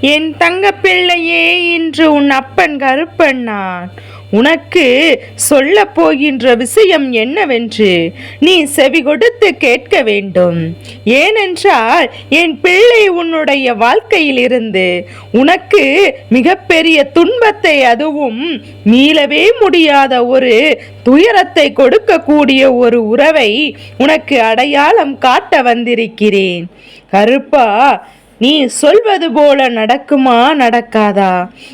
என் தங்க பிள்ளையே இன்று உன் அப்பன் கருப்பன் நான் உனக்கு சொல்ல போகின்ற விஷயம் என்னவென்று நீ செவி கொடுத்து கேட்க வேண்டும். ஏனென்றால் என் பிள்ளை உன்னுடைய வாழ்க்கையில் இருந்து உனக்கு மிகப்பெரிய துன்பத்தை அதுவும் மீளவே முடியாத ஒரு துயரத்தை கொடுக்கக்கூடிய ஒரு உறவை உனக்கு அடையாளம் காட்ட வந்திருக்கிறேன். கருப்பா நீ சொல்வது போல நடக்குமா நடக்காதா?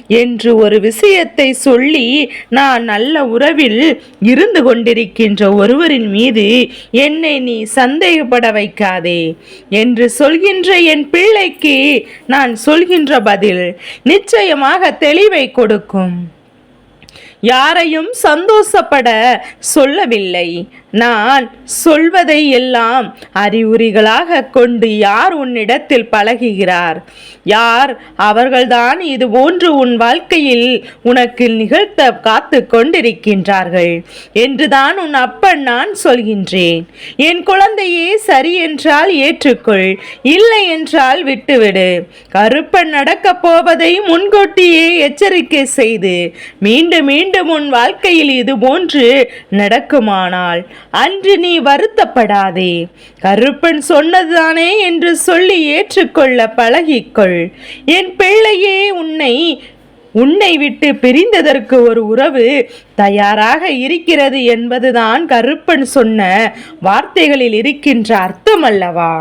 என்று ஒரு விஷயத்தை சொல்லி நான் நல்ல உறவில் இருந்து கொண்டிருக்கின்ற ஒருவரின் மீது என்னை நீ சந்தேகப்பட வைக்காதே என்று சொல்கின்ற என் பிள்ளைக்கு நான் சொல்கின்ற பதில் நிச்சயமாக தெளிவை கொடுக்கும். யாரையும் சந்தோஷப்பட சொல்லவில்லை. நான் சொல்வதை எல்லாம் அறிகுறிகளாக கொண்டு யார் உன்னிடத்தில் பழகுகிறார்? யார்? அவர்கள்தான் இது போன்று உன் வாழ்க்கையில் உனக்கு நிகழ்த்த காத்து கொண்டிருக்கின்றார்கள் என்றுதான் உன் அப்பன் நான் சொல்கின்றேன். என் குழந்தையே சரி என்றால் ஏற்றுக்கொள் இல்லை என்றால் விட்டுவிடு. கருப்பன் நடக்கப் போவதை முன்கூட்டியே எச்சரிக்கை செய்து மீண்டும் மீண்டும் உன் வாழ்க்கையில் இது போன்று நடக்குமானால் அன்று நீ வருத்தப்படாதே. கருப்பன் சொன்னதுதானே என்று சொல்லி ஏற்றுக்கொள்ள பழகிக்கொள். என் பிள்ளையே உன்னை உன்னை விட்டு பிரிந்ததற்கு ஒரு உறவு தயாராக இருக்கிறது என்பதுதான் கருப்பன் சொன்ன வார்த்தைகளில் இருக்கின்ற அர்த்தம் அல்லவா?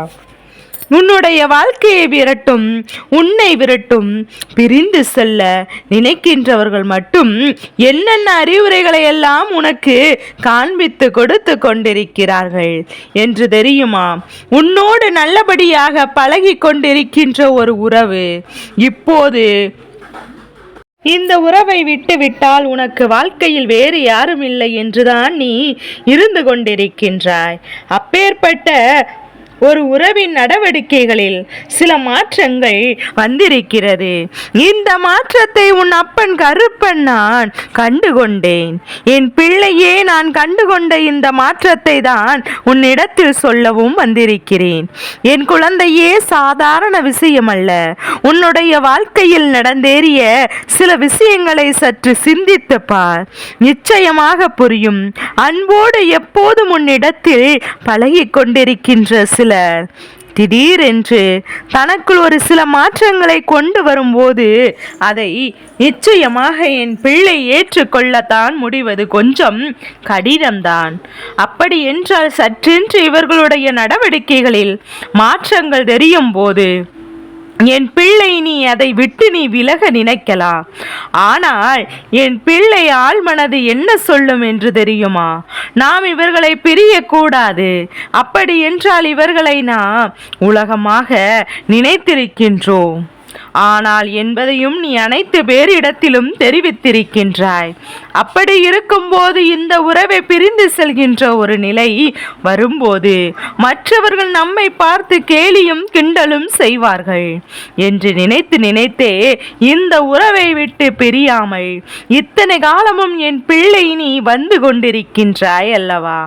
உன்னுடைய வாழ்க்கையை விரட்டும் உன்னை விரட்டும். பிரிந்து செல்ல நினைக்கின்றவர்கள் மட்டும் என்னென்ன அறிவுரைகளை எல்லாம் உனக்கு காண்பித்து கொடுத்து கொண்டிருக்கிறார்கள் என்று தெரியுமா? உன்னோடு நல்லபடியாக பழகி கொண்டிருக்கின்ற ஒரு உறவு. இப்போது இந்த உறவை விட்டுவிட்டால் உனக்கு வாழ்க்கையில் வேறு யாரும் இல்லை என்றுதான் நீ இருந்து கொண்டிருக்கின்றாய். அப்பேற்பட்ட ஒரு உறவின் நடவடிக்கைகளில் சில மாற்றங்கள் வந்திருக்கிறது. இந்த மாற்றத்தை உன் அப்பன் கருப்பன் நான் கண்டுகொண்டேன். என் பிள்ளையே நான் கண்டுகொண்ட இந்த மாற்றத்தை தான் உன்னிடத்தில் சொல்லவும் வந்திருக்கிறேன். என் குழந்தையே சாதாரண விஷயம் அல்ல உன்னுடைய வாழ்க்கையில் நடந்தேறிய சில விஷயங்களை சற்று சிந்தித்து பார். நிச்சயமாக புரியும். அன்போடு எப்போதும் உன்னிடத்தில் பழகி கொண்டிருக்கின்ற சிலர் திடீரென்று தனக்குள் ஒரு சில மாற்றங்களை கொண்டு வரும்போது அதை நிச்சயமாக என் பிள்ளை ஏற்றுக்கொள்ளத்தான் முடிவது கொஞ்சம் கடினம்தான். அப்படி என்றால் சற்றென்று இவர்களுடைய நடவடிக்கைகளில் மாற்றங்கள் தெரியும் போது என் பிள்ளை நீ அதை விட்டு நீ விலக நினைக்கலாம் ஆனால் என் பிள்ளை ஆழ்மனது என்ன சொல்லும் என்று தெரியுமா? நாம் இவர்களை பிரியக்கூடாது. அப்படி என்றால் இவர்களை நாம் உலகமாக நினைத்திருக்கின்றோம். ஆனால் என்பதையும் நீ அனைத்து பேரிடத்திலும் தெரிவித்திருக்கின்றாய். அப்படி இருக்கும்போது இந்த உறவை பிரிந்து செல்கின்ற ஒரு நிலை வரும்போது மற்றவர்கள் நம்மை பார்த்து கேலியும் கிண்டலும் செய்வார்கள். என்று நினைத்து நினைத்தே இந்த உறவை விட்டு பிரியாமல் இத்தனை காலமும் என் பிள்ளை நீ வந்து கொண்டிருக்கின்றாய் அல்லவா?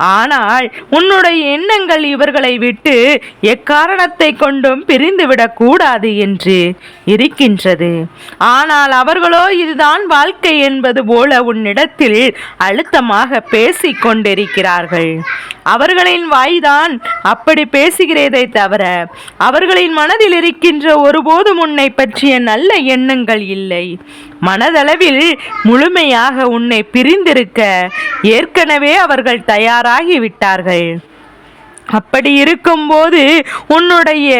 ஆனால் உன்னுடைய எண்ணங்கள் இவர்களை விட்டு எக்காரணத்தை கொண்டும் பிரிந்துவிடக் கூடாது என்று இருக்கின்றது. ஆனால் அவர்களோ இதுதான் வாழ்க்கை என்பது போல உன்னிடத்தில் அழுத்தமாக பேசிக் கொண்டிருக்கிறார்கள் அவர்களின் வாய்தான் அப்படி பேசுகிறதை தவிர அவர்களின் மனதில் இருக்கின்ற ஒருபோதும் உன்னை பற்றிய நல்ல எண்ணங்கள் இல்லை. மனதளவில் முழுமையாக உன்னை பிரிந்திருக்க ஏற்கனவே அவர்கள் தயாராகிவிட்டார்கள் அப்படி இருக்கும்போது உன்னுடைய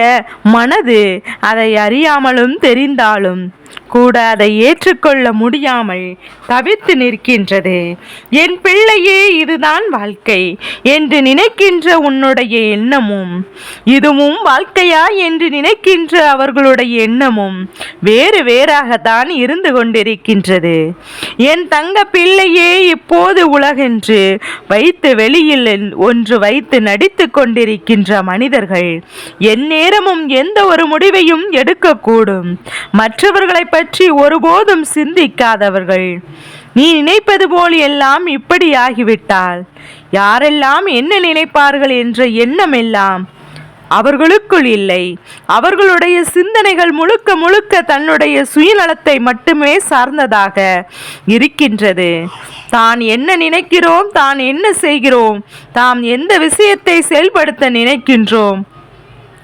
மனது அதை அறியாமலும் தெரிந்தாலும் கூட அதை ஏற்றுக்கொள்ள முடியாமல் தவித்து நிற்கின்றது. என் பிள்ளையே இதுதான் வாழ்க்கை என்று நினைக்கின்ற உன்னுடைய எண்ணமும். இதுவும் வாழ்க்கையா என்று நினைக்கின்ற அவர்களுடைய எண்ணமும் வேறு வேறாகத்தான் இருந்து கொண்டிருக்கின்றது. என் தங்க பிள்ளையே இப்போது உலகென்று வைத்து வெளியில் ஒன்று வைத்து நடித்து கொண்டிருக்கின்ற மனிதர்கள் எந்நேரமும் எந்த ஒரு முடிவையும் எடுக்கக்கூடும். மற்றவர்களை பற்றி ஒருபோதும் சிந்திக்காதவர்கள். நீ நினைப்பது போல் எல்லாம் இப்படியாகிவிட்டால். யாரெல்லாம் என்ன நினைப்பார்கள் என்ற எண்ணம் எல்லாம் அவர்களுக்குள் இல்லை. அவர்களுடைய சிந்தனைகள் முழுக்க முழுக்க தன்னுடைய சுயநலத்தை மட்டுமே சார்ந்ததாக இருக்கின்றது. தான் என்ன நினைக்கிறோம் தான் என்ன செய்கிறோம் தாம் எந்த விஷயத்தை செயல்படுத்த நினைக்கின்றோம்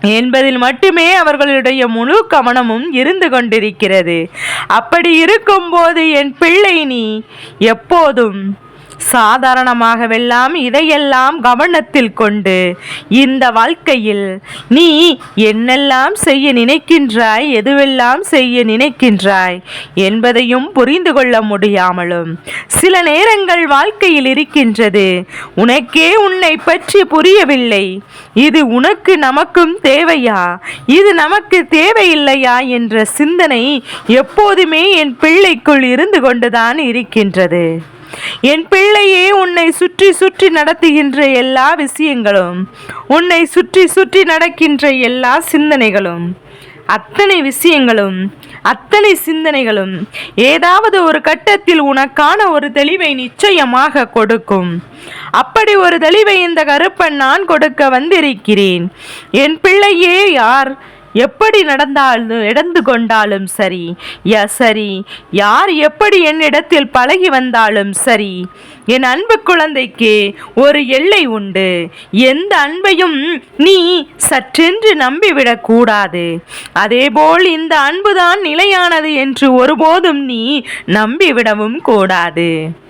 என்பதில் மட்டுமே அவர்களுடைய முழு கவனமும் இருந்து கொண்டிருக்கிறது. அப்படி இருக்கும்போது என் பிள்ளை நீ எப்போதும் சாதாரணமாகவெல்லாம் இதையெல்லாம் கவனத்தில் கொண்டு இந்த வாழ்க்கையில் நீ என்னெல்லாம் செய்ய நினைக்கின்றாய் எதுவெல்லாம் செய்ய நினைக்கின்றாய் என்பதையும் புரிந்து கொள்ள முடியாமலும் சில நேரங்கள் வாழ்க்கையில் இருக்கின்றது உனக்கே உன்னை பற்றி புரியவில்லை. இது உனக்கு நமக்கும் தேவையா? இது நமக்கு தேவையில்லையா என்ற சிந்தனை எப்போதுமே என் பிள்ளைக்குள் இருந்து கொண்டுதான் இருக்கின்றது. என் பிள்ளையே உன்னை சுற்றி சுற்றி நடத்துகின்ற எல்லா விஷயங்களும் உன்னை சுற்றி சுற்றி நடக்கின்ற எல்லா சிந்தனைகளும் அத்தனை விஷயங்களும் அத்தனை சிந்தனைகளும் ஏதாவது ஒரு கட்டத்தில் உனக்கான ஒரு தெளிவை நிச்சயமாக கொடுக்கும். அப்படி ஒரு தெளிவை இந்த கருப்பன் நான் கொடுக்க வந்திருக்கிறேன். என் பிள்ளையே யார் எப்படி நடந்தாலும் நடந்து கொண்டாலும் சரி. யா சரி. யார் எப்படி என்னிடத்தில் பழகி வந்தாலும் சரி. என் அன்பு குழந்தைக்கு ஒரு எல்லை உண்டு. எந்த அன்பையும் நீ சற்றென்று நம்பிவிடக் கூடாது. அதேபோல் இந்த அன்புதான் நிலையானது என்று ஒருபோதும் நீ நம்பிவிடவும் கூடாது.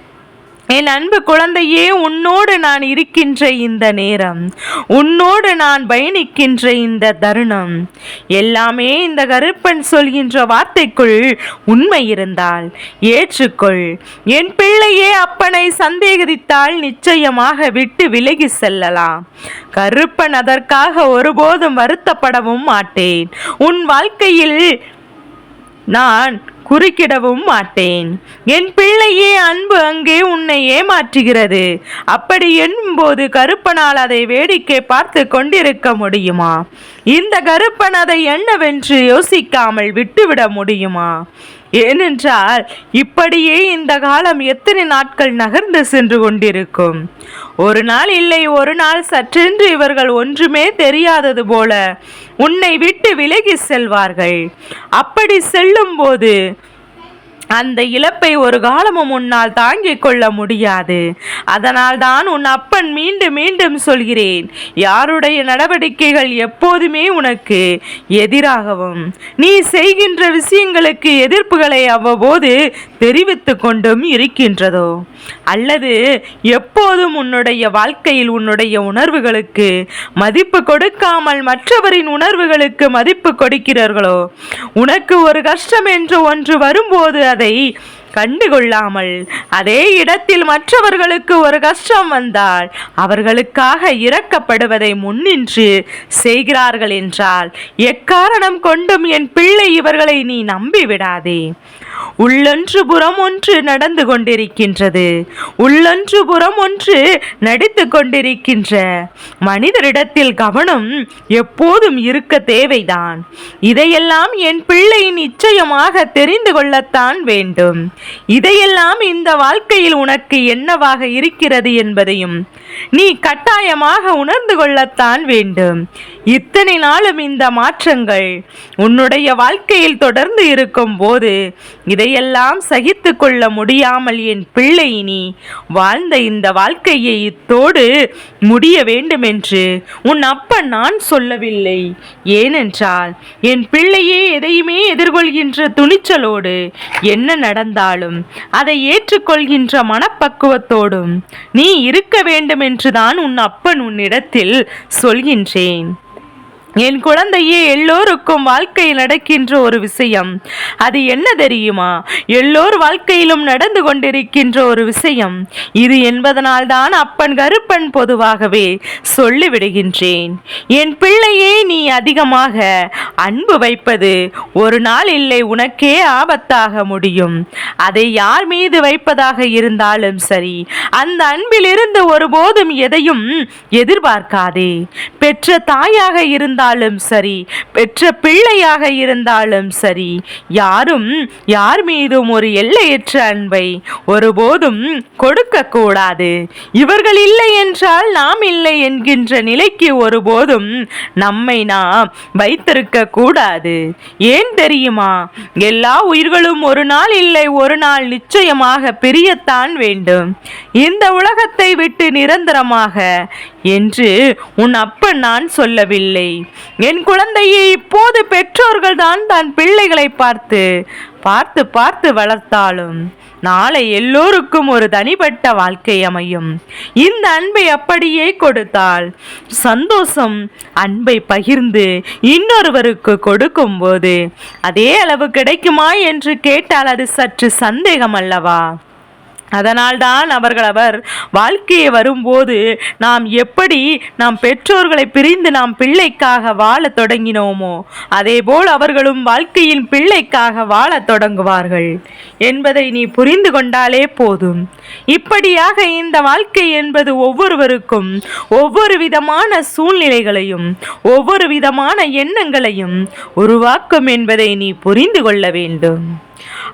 என் அன்பு குழந்தையே உன்னோடு நான் இருக்கின்ற இந்த நேரம் உன்னோடு நான் பயணிக்கின்ற இந்த தருணம். எல்லாமே இந்த கருப்பன் சொல்கின்ற வார்த்தைக்குள் உண்மை இருந்தால் ஏற்றுக்கொள். என் பிள்ளையே அப்பனை சந்தேகித்தால் நிச்சயமாக விட்டு விலகி செல்லலாம். கருப்பன் அதற்காக ஒருபோதும் வருத்தப்படவும் மாட்டேன். உன் வாழ்க்கையில் நான் குறுக்கிடவும் மாட்டேன். என் பிள்ளையே அன்பு அங்கே உன்னை ஏமாற்றுகிறது. அப்படி எண்ணும்போது கருப்பனால் அதை வேடிக்கை பார்த்து கொண்டிருக்க முடியுமா? இந்த கருப்பன் அதை என்னவென்று யோசிக்காமல் விட்டுவிட முடியுமா? ஏனென்றால் இப்படியே இந்த காலம் எத்தனை நாட்கள் நகர்ந்து சென்று கொண்டிருக்கும்? ஒரு நாள் இல்லை ஒரு நாள் சற்றென்று இவர்கள் ஒன்றுமே தெரியாதது போல உன்னை விட்டு விலகி செல்வார்கள். அப்படி செல்லும்போது அந்த இழப்பை ஒரு காலமும் உன்னால் தாங்கிக் கொள்ள முடியாது. அதனால் தான் உன் அப்பன் மீண்டும் மீண்டும் சொல்கிறேன் யாருடைய நடவடிக்கைகள் எப்போதுமே உனக்கு எதிராகவும் நீ செய்கின்ற விஷயங்களுக்கு எதிர்ப்புகளை அவ்வப்போது தெரிவித்து கொண்டும் இருக்கின்றதோ? அல்லது எப்போதும் உன்னுடைய வாழ்க்கையில் உன்னுடைய உணர்வுகளுக்கு மதிப்பு கொடுக்காமல் மற்றவரின் உணர்வுகளுக்கு மதிப்பு கொடுக்கிறார்களோ? உனக்கு ஒரு கஷ்டம் என்று ஒன்று வரும்போது என்பதை கண்டுகொள்ளாமல் அதே இடத்தில் மற்றவர்களுக்கு ஒரு கஷ்டம் வந்தால் அவர்களுக்காக இறக்கப்படுவதை முன்னின்று செய்கிறார்கள் என்றால் எக்காரணம் கொண்டும் என் பிள்ளை இவர்களை நீ நம்பிவிடாதே. உள்ளொன்று புறம் ஒன்று நடந்து கொண்டிருக்கின்றது. உள்ளொன்று புறம் ஒன்று நடித்து கொண்டிருக்கின்ற மனிதரிடத்தில் கவனம் எப்போதும் இருக்க தேவைதான். இதையெல்லாம் என் பிள்ளை நிச்சயமாக தெரிந்து கொள்ளத்தான் வேண்டும். இதையெல்லாம் இந்த வாழ்க்கையில் உனக்கு என்னவாக இருக்கிறது என்பதையும் நீ கட்டாயமாக உணர்ந்து கொள்ளத்தான் வேண்டும். இத்தனை நாளும் இந்த மாற்றங்கள் உன்னுடைய வாழ்க்கையில் தொடர்ந்து இருக்கும் போது இதையெல்லாம் சகித்து கொள்ள முடியாமல் என் பிள்ளை நீ வாழ்ந்த இந்த வாழ்க்கையை இத்தோடு முடிய வேண்டுமென்று உன் அப்பன் நான் சொல்லவில்லை. ஏனென்றால் என் பிள்ளையே எதையுமே எதிர்கொள்கின்ற துணிச்சலோடு என்ன நடந்தாலும் அதை ஏற்றுக்கொள்கின்ற மனப்பக்குவத்தோடும் நீ இருக்க வேண்டுமென்றுதான் உன் அப்பன் உன்னிடத்தில் சொல்கின்றேன். என் குழந்தையே எல்லோருக்கும் வாழ்க்கையில் நடக்கின்ற ஒரு விஷயம். அது என்ன தெரியுமா? எல்லோர் வாழ்க்கையிலும் நடந்து கொண்டிருக்கின்ற ஒரு விஷயம். இது என்பதனால் தான் அப்பன் கருப்பன் பொதுவாகவே சொல்லிவிடுகின்றேன். என் பிள்ளையே நீ அதிகமாக அன்பு வைப்பது ஒரு நாள் இல்லை உனக்கே ஆபத்தாக முடியும். அதை யார் மீது வைப்பதாக இருந்தாலும் சரி அந்த அன்பிலிருந்து ஒருபோதும் எதையும் எதிர்பார்க்காதே. பெற்ற தாயாக இருந்தால் இருந்தாலும் சரி பெற்ற பிள்ளையாக இருந்தாலும் சரி யாரும் யார் மீதும் ஒரு எல்லையற்ற அன்பை ஒருபோதும் கொடுக்க கூடாது இவர்கள் இல்லை என்றால் நாம் இல்லை என்கின்ற நிலைக்கு ஒருபோதும் நம்மை நாம் வைத்திருக்க கூடாது ஏன் தெரியுமா? எல்லா உயிர்களும் ஒரு நாள் இல்லை ஒரு நாள் நிச்சயமாக பிரியத்தான் வேண்டும். இந்த உலகத்தை விட்டு நிரந்தரமாக என்று உன் அப்பன் நான் சொல்லவில்லை. என் குழந்தையை இப்போது பெற்றோர்கள் தான் தன் பிள்ளைகளை பார்த்து பார்த்து பார்த்து வளர்த்தாலும் நாளை எல்லோருக்கும் ஒரு தனிப்பட்ட வாழ்க்கை அமையும். இந்த அன்பை அப்படியே கொடுத்தால் சந்தோஷம் அன்பை பகிர்ந்து இன்னொருவருக்கு கொடுக்கும்போது அதே அளவு கிடைக்குமா என்று கேட்டால் அது சற்று சந்தேகம் அல்லவா? அதனால்தான் அவர்கள் அவர் வாழ்க்கையை வரும்போது நாம் எப்படி நாம் பெற்றோர்களை பிரிந்து நாம் பிள்ளைக்காக வாழத் தொடங்கினோமோ அதேபோல் அவர்களும் வாழ்க்கையின் பிள்ளைக்காக வாழத் தொடங்குவார்கள் என்பதை நீ புரிந்து கொண்டாலே போதும். இப்படியாக இந்த வாழ்க்கை என்பது ஒவ்வொருவருக்கும் ஒவ்வொரு விதமான சூழ்நிலைகளையும் ஒவ்வொரு விதமான எண்ணங்களையும் உருவாக்கும் என்பதை நீ புரிந்து கொள்ள வேண்டும்.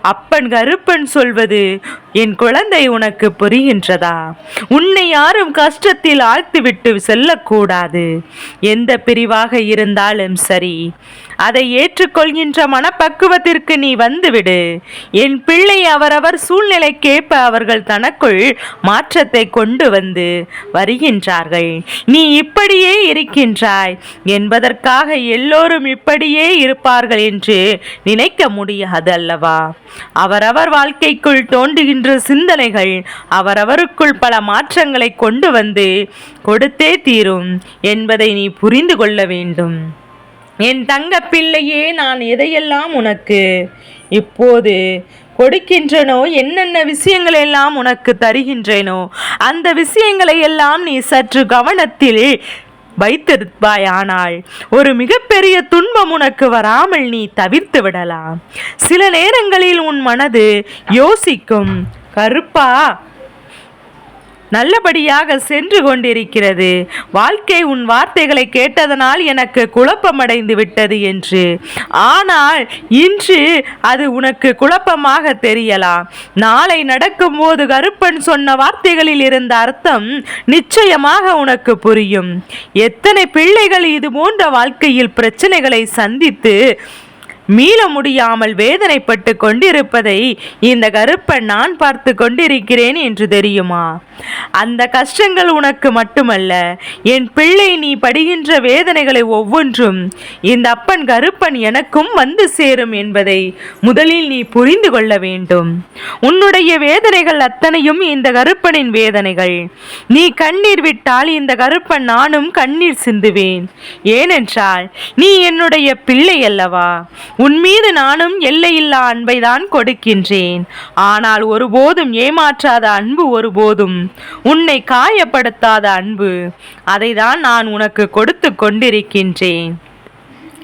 அப்பன் கருப்பன் சொல்வது என் குழந்தை உனக்கு புரிகின்றதா? உன்னை யாரும் கஷ்டத்தில் ஆழ்த்திவிட்டு செல்லக்கூடாது. எந்த பிரிவாக இருந்தாலும் சரி அதை ஏற்றுக்கொள்கின்ற மனப்பக்குவத்திற்கு நீ வந்துவிடு. என் பிள்ளை அவரவர் சூழ்நிலைக்கேற்ப அவர்கள் தனக்குள் மாற்றத்தை கொண்டு வந்து வருகின்றார்கள். நீ இப்படியே இருக்கின்றாய். என்பதற்காக எல்லோரும் இப்படியே இருப்பார்கள் என்று நினைக்க முடியாது அல்லவா அவரவர் வாழ்க்கைக்குள் தோன்றுகின்ற சிந்தனைகள் அவரவருக்குள் பல மாற்றங்களை கொண்டு வந்து கொடுத்தே தீரும் என்பதை நீ புரிந்து கொள்ள வேண்டும். என் தங்க பிள்ளையே நான் எதையெல்லாம் உனக்கு இப்போது கொடுக்கின்றனோ என்னென்ன விஷயங்கள் எல்லாம் உனக்கு தருகின்றேனோ அந்த விஷயங்களை எல்லாம் நீ சற்று கவனத்தில் வைத்திருப்பாயானால் ஒரு மிகப்பெரிய துன்பம் உனக்கு வராமல் நீ தவிர்த்து விடலாம். சில நேரங்களில் உன் மனது யோசிக்கும் கருப்பா நல்லபடியாக சென்று கொண்டிருக்கிறது. வாழ்க்கை உன் வார்த்தைகளை கேட்டதனால் எனக்கு குழப்பமடைந்து விட்டது என்று. ஆனால் இன்று அது உனக்கு குழப்பமாக தெரியலாம். நாளை நடக்கும்போது கருப்பன் சொன்ன வார்த்தைகளில் இருந்த அர்த்தம் நிச்சயமாக உனக்கு புரியும். எத்தனை பிள்ளைகள் இது போன்ற வாழ்க்கையில் பிரச்சனைகளை சந்தித்து மீள முடியாமல் வேதனைப்பட்டு கொண்டிருப்பதை இந்த கருப்பன் நான் பார்த்து கொண்டிருக்கிறேன் என்று தெரியுமா? அந்த கஷ்டங்கள் உனக்கு மட்டுமல்ல என் பிள்ளை நீ படுகின்ற வேதனைகளை ஒவ்வொன்றும் இந்த அப்பன் கருப்பன் எனக்கும் வந்து சேரும் என்பதை முதலில் நீ புரிந்து கொள்ள வேண்டும். உன்னுடைய வேதனைகள் அத்தனையும் இந்த கருப்பனின் வேதனைகள். நீ கண்ணீர் விட்டால் இந்த கருப்பன் நானும் கண்ணீர் சிந்துவேன். ஏனென்றால் நீ என்னுடைய பிள்ளை அல்லவா? உன் மீது நானும் எல்லையில்லா அன்பை தான் கொடுக்கின்றேன். ஆனால் ஒருபோதும் ஏமாற்றாத அன்பு ஒருபோதும் உன்னை காயப்படுத்தாத அன்பு. அதை தான் நான் உனக்கு கொடுத்து கொண்டிருக்கின்றேன்.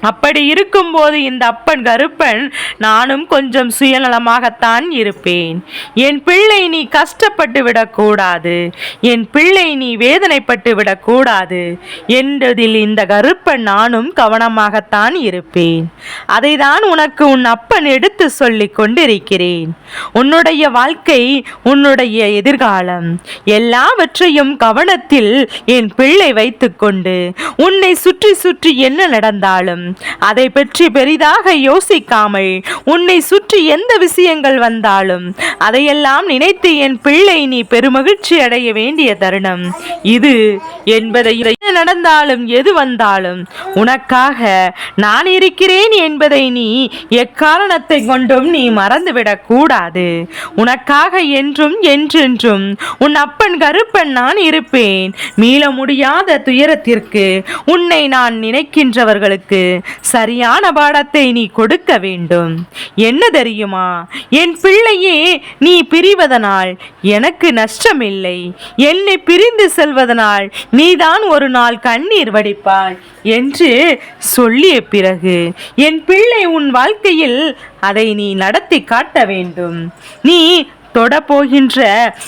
அப்படி இருக்கும்போது இந்த அப்பன் கருப்பன் நானும் கொஞ்சம் சுயநலமாகத்தான் இருப்பேன். என் பிள்ளை நீ கஷ்டப்பட்டு விடக்கூடாது. என் பிள்ளை நீ வேதனைப்பட்டு விடக்கூடாது. என்றதில் இந்த கருப்பன் நானும் கவனமாகத்தான் இருப்பேன். அதை தான் உனக்கு உன் அப்பன் எடுத்து சொல்லிக் கொண்டிருக்கிறேன். உன்னுடைய வாழ்க்கை உன்னுடைய எதிர்காலம் எல்லாவற்றையும் கவனத்தில் என் பிள்ளை வைத்துக்கொண்டு உன்னை சுற்றி சுற்றி என்ன நடந்தாலும் அதை பற்றி பெரிதாக யோசிக்காமல் உன்னை சுற்றி எந்த விஷயங்கள் வந்தாலும் அதையெல்லாம் நினைத்து என் பிள்ளை நீ பெருமகிழ்ச்சி அடைய வேண்டிய தருணம். இது என்பதை நடந்தாலும் எது வந்தாலும் உனக்காக நான் இருக்கிறேன் என்பதை நீ எக்காரணத்தை கொண்டும் நீ மறந்துவிடக் கூடாது. உனக்காக என்றும் என்றென்றும் உன் அப்பன் கருப்பன் நான் இருப்பேன். மீள முடியாத துயரத்திற்கு உன்னை நான் நினைக்கின்றவர்களுக்கு சரியான பாடத்தை நீ கொடுக்க வேண்டும். என்ன தெரியுமா? என் பிள்ளையே நீ பிரிவதனால் எனக்கு நஷ்டமில்லை. என்னை பிரிந்து செல்வதனால் நீதான் ஒரு நாள் கண்ணீர் வடிப்பாய் என்று சொல்லிய பிறகு என் பிள்ளை உன் வாழ்க்கையில் அதை நீ நடத்தி காட்ட வேண்டும். நீ தொடப்போகின்ற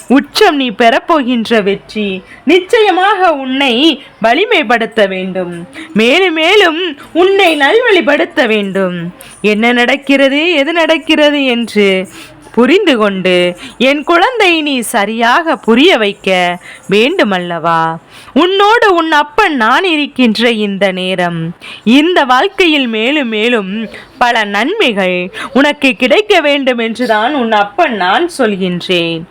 உச்சம் நீ பெறப்போகின்ற வெற்றி. நிச்சயமாக உன்னை வலிமைப்படுத்த வேண்டும். மேலும் மேலும் உன்னை நல்வழிப்படுத்த வேண்டும். என்ன நடக்கிறது எது நடக்கிறது என்று புரிந்து கொண்டு என் குழந்தை நீ சரியாக புரிய வைக்க வேண்டுமல்லவா? உன்னோடு உன் அப்பன் நான் இருக்கின்ற இந்த நேரம் இந்த வாழ்க்கையில் மேலும் மேலும் பல நன்மைகள் உனக்கு கிடைக்க வேண்டும் என்றுதான் உன் அப்பன் நான் சொல்கின்றேன்.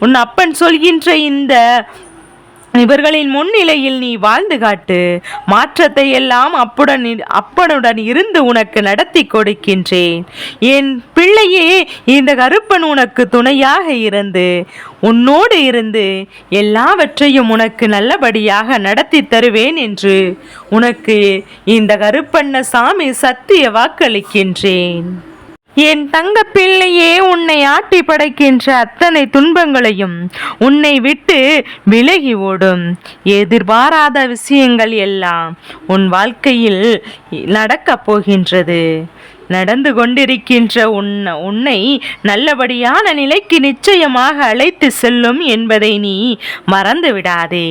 உன் அப்பன் சொல்கின்ற இந்த இவர்களின் முன்னிலையில் நீ வாழ்ந்து காட்டு. மாற்றத்தை எல்லாம் அப்புடன் அப்பனுடன் இருந்து உனக்கு நடத்தி கொடுக்கின்றேன். என் பிள்ளையே இந்த கருப்பன் உனக்கு துணையாக இருந்து. உன்னோடு இருந்து எல்லாவற்றையும் உனக்கு நல்லபடியாக நடத்தி தருவேன் என்று உனக்கு இந்த கருப்பண்ண சாமி சத்திய வாக்களிக்கின்றேன். என் தங்க பிள்ளையே உன்னை ஆட்டி படைக்கின்ற அத்தனை துன்பங்களையும் உன்னை விட்டு விலகி ஓடும். எதிர்பாராத விஷயங்கள் எல்லாம் உன் வாழ்க்கையில் நடக்கப் போகின்றது. நடந்து கொண்டிருக்கின்ற உன் உன்னை நல்லபடியான நிலைக்கு நிச்சயமாக அழைத்து செல்லும் என்பதை நீ மறந்து விடாதே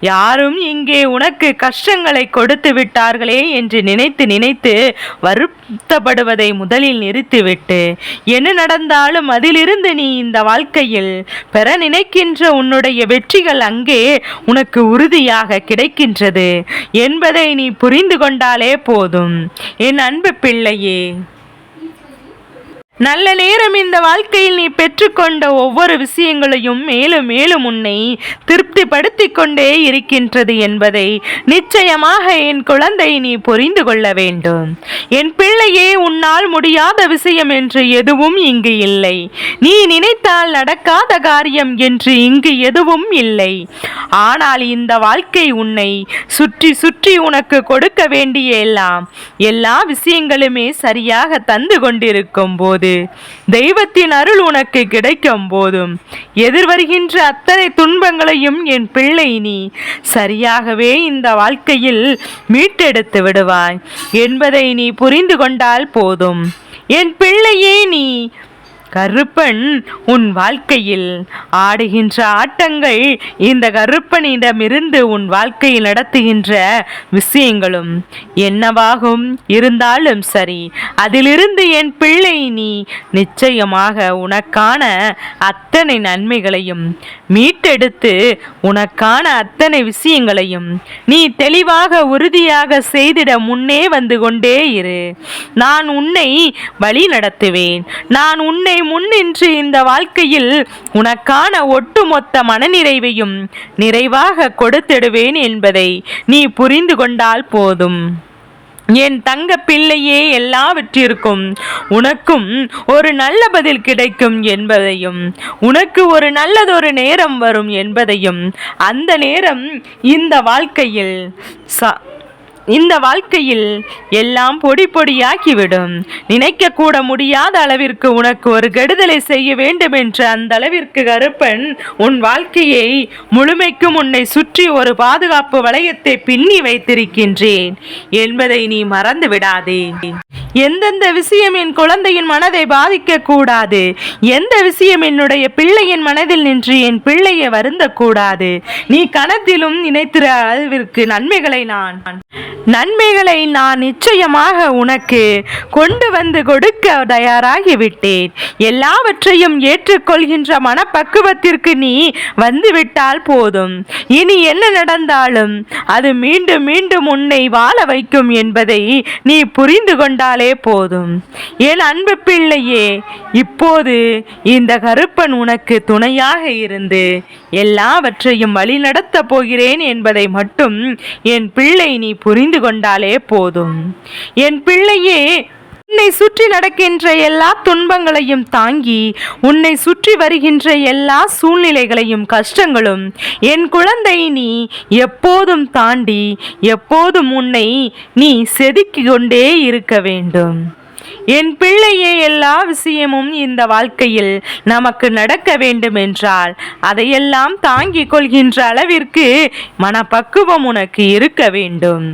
யாரும் இங்கே உனக்கு கஷ்டங்களை கொடுத்து விட்டார்களே என்று நினைத்து நினைத்து வருத்தப்படுவதை முதலில் நிறுத்திவிட்டு என்ன நடந்தாலும் அதிலிருந்து நீ இந்த வாழ்க்கையில் பெற நினைக்கின்ற உன்னுடைய வெற்றிகள் அங்கே உனக்கு உறுதியாக கிடைக்கின்றது என்பதை நீ புரிந்து கொண்டாலே போதும். என் அன்பு பிள்ளையே நல்ல நேரம் இந்த வாழ்க்கையில் நீ பெற்றுக்கொண்ட ஒவ்வொரு விஷயங்களையும் மேலும் மேலும் உன்னை திருப்திப்படுத்திக் கொண்டே இருக்கின்றது என்பதை நிச்சயமாக என் குழந்தை நீ புரிந்து கொள்ள வேண்டும். என் பிள்ளையே உன்னால் முடியாத விஷயம் என்று எதுவும் இங்கு இல்லை. நீ நினைத்தால் நடக்காத காரியம் என்று இங்கு எதுவும் இல்லை. ஆனால் இந்த வாழ்க்கை உன்னை சுற்றி சுற்றி உனக்கு கொடுக்க வேண்டிய எல்லாம் எல்லா விஷயங்களுமே சரியாக தந்து கொண்டிருக்கும் போது போது தெய்வத்தின் அருள் உனக்கு கிடைக்கும் போதும். எதிர்வருகின்ற அத்தனை துன்பங்களையும் என் பிள்ளை நீ சரியாகவே இந்த வாழ்க்கையில் மீட்டெடுத்து விடுவாய் என்பதை நீ புரிந்து கொண்டால் போதும். என் பிள்ளையே நீ கருப்பன் உன் வாழ்க்கையில் ஆடுகின்ற ஆட்டங்கள் இந்த கருப்பனிடமிருந்து உன் வாழ்க்கையில் நடத்துகின்ற விஷயங்களும் என்னவாகும் இருந்தாலும் சரி அதிலிருந்து என் பிள்ளை நீ நிச்சயமாக உனக்கான அத்தனை நன்மைகளையும் மீட்டெடுத்து உனக்கான அத்தனை விஷயங்களையும் நீ தெளிவாக உறுதியாக செய்திட முன்னே வந்து கொண்டே இரு. நான் உன்னை வழி நடத்துவேன் நான் உன்னை முன்னின்று இந்த வாழ்க்கையில் உனக்கான ஒட்டுமொத்த மனநிறைவையும் நிறைவாக கொடுத்திடுவேன் என்பதை நீ புரிந்து கொண்டால் போதும். என் தங்க பிள்ளையே எல்லாவற்றிற்கும் உனக்கும் ஒரு நல்ல பதில் கிடைக்கும் என்பதையும் உனக்கு ஒரு நல்லதொரு நேரம் வரும் என்பதையும் அந்த நேரம் இந்த வாழ்க்கையில் ச இந்த வாழ்க்கையில் எல்லாம் பொடி பொடியாக்கிவிடும் நினைக்க கூட முடியாத அளவிற்கு உனக்கு ஒரு கெடுதலை செய்ய வேண்டும் என்ற அந்த அளவிற்கு கருப்பன் உன் வாழ்க்கையை முழுமைக்கும் உன்னை சுற்றி ஒரு பாதுகாப்பு வளையத்தை பின்னி வைத்திருக்கின்றேன். என்பதை நீ மறந்து விடாதே. எந்தெந்த விஷயம் என் குழந்தையின் மனதை பாதிக்க கூடாது எந்த விஷயம் என்னுடைய பிள்ளையின் மனதில் நின்று என் பிள்ளையை வருந்த கூடாது நீ கணத்திலும் நினைத்திற அளவிற்கு நன்மைகளை நான் நன்மைகளை நான் நிச்சயமாக உனக்கு கொண்டு வந்து கொடுக்க தயாராகிவிட்டேன். எல்லாவற்றையும் ஏற்றுக்கொள்கின்ற மனப்பக்குவத்திற்கு நீ வந்துவிட்டால் போதும். இனி என்ன நடந்தாலும் அது மீண்டும் மீண்டும் உன்னை வாழ வைக்கும் என்பதை நீ புரிந்து கொண்டாலே போதும். என் அன்பு பிள்ளையே இப்போது இந்த கருப்பன் உனக்கு துணையாக இருந்து எல்லாவற்றையும் வழிநடத்தப் போகிறேன் என்பதை மட்டும் என் பிள்ளை நீ புரிந்து புரிந்து கொண்டாலே போதும். என் பிள்ளையே உன்னை சுற்றி நடக்கின்ற எல்லா துன்பங்களையும் தாங்கி உன்னை சுற்றி வருகின்ற எல்லா சூழ்நிலைகளையும் கஷ்டங்களும் என் குழந்தை நீ எப்போதும் தாண்டி எப்போதும் உன்னை நீ செதுக்கிக் கொண்டே இருக்க வேண்டும். என் பிள்ளையே எல்லா விஷயமும் இந்த வாழ்க்கையில் நமக்கு நடக்க வேண்டும் என்றால் அதையெல்லாம் தாங்கிக் கொள்கின்ற அளவிற்கு மனப்பக்குவம் உனக்கு இருக்க வேண்டும்.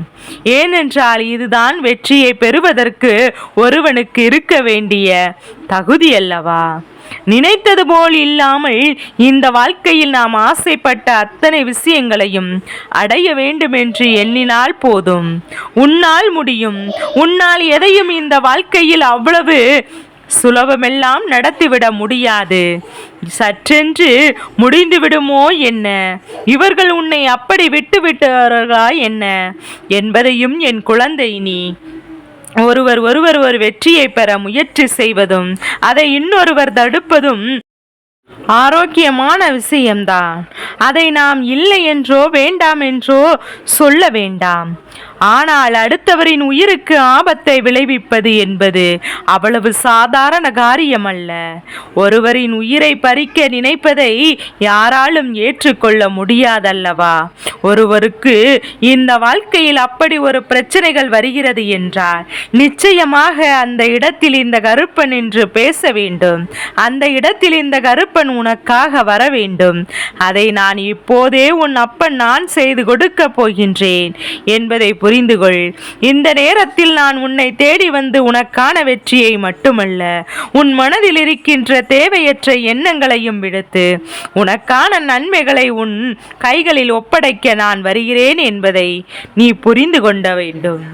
ஏனென்றால் இதுதான் வெற்றியை பெறுவதற்கு ஒருவனுக்கு இருக்க வேண்டிய தகுதி அல்லவா? நினைத்தது போல் இல்லாமல் இந்த வாழ்க்கையில் நாம் ஆசைப்பட்ட அத்தனை விஷயங்களையும் அடைய வேண்டும் என்று எண்ணினால் போதும். உன்னால் முடியும். உன்னால் எதையும் இந்த வாழ்க்கையில் அவ்வளவு சுலபமெல்லாம் நடத்திவிட முடியாது. சற்றென்று முடிந்துவிடுமோ என்ன? இவர்கள் உன்னை அப்படி விட்டு விட்டார்களா என்ன? என்பதையும் என் குழந்தை நீ ஒருவர் ஒருவர் ஒரு வெற்றியை பெற முயற்சி செய்வதும் அதை இன்னொருவர் தடுப்பதும் ஆரோக்கியமான விஷயம்தான். அதை நாம் இல்லை என்றோ வேண்டாம் என்றோ சொல்ல வேண்டாம். ஆனால் அடுத்தவரின் உயிருக்கு ஆபத்தை விளைவிப்பது என்பது அவ்வளவு சாதாரண காரியமல்ல. ஒருவரின் உயிரை பறிக்க நினைப்பதை யாராலும் ஏற்றுக்கொள்ள முடியாதல்லவா? ஒருவருக்கு இந்த வாழ்க்கையில் அப்படி ஒரு பிரச்சனைகள் வருகிறது என்றால் நிச்சயமாக அந்த இடத்தில் இந்த கருப்பன் என்று பேச வேண்டும். அந்த இடத்தில் இந்த அப்பன் உனக்காக வர வேண்டும் அதை நான் இப்போதே உன் அப்பன் நான் செய்து கொடுக்க போகின்றேன். என்பதை புரிந்து கொள் இந்த நேரத்தில் நான் உன்னை தேடி வந்து உனக்கான வெற்றியை மட்டுமல்ல உன் மனதில் இருக்கின்ற தேவையற்ற எண்ணங்களையும் விடுத்து உனக்கான நன்மைகளை உன் கைகளில் ஒப்படைக்க நான் வருகிறேன் என்பதை நீ புரிந்து கொண்ட வேண்டும்.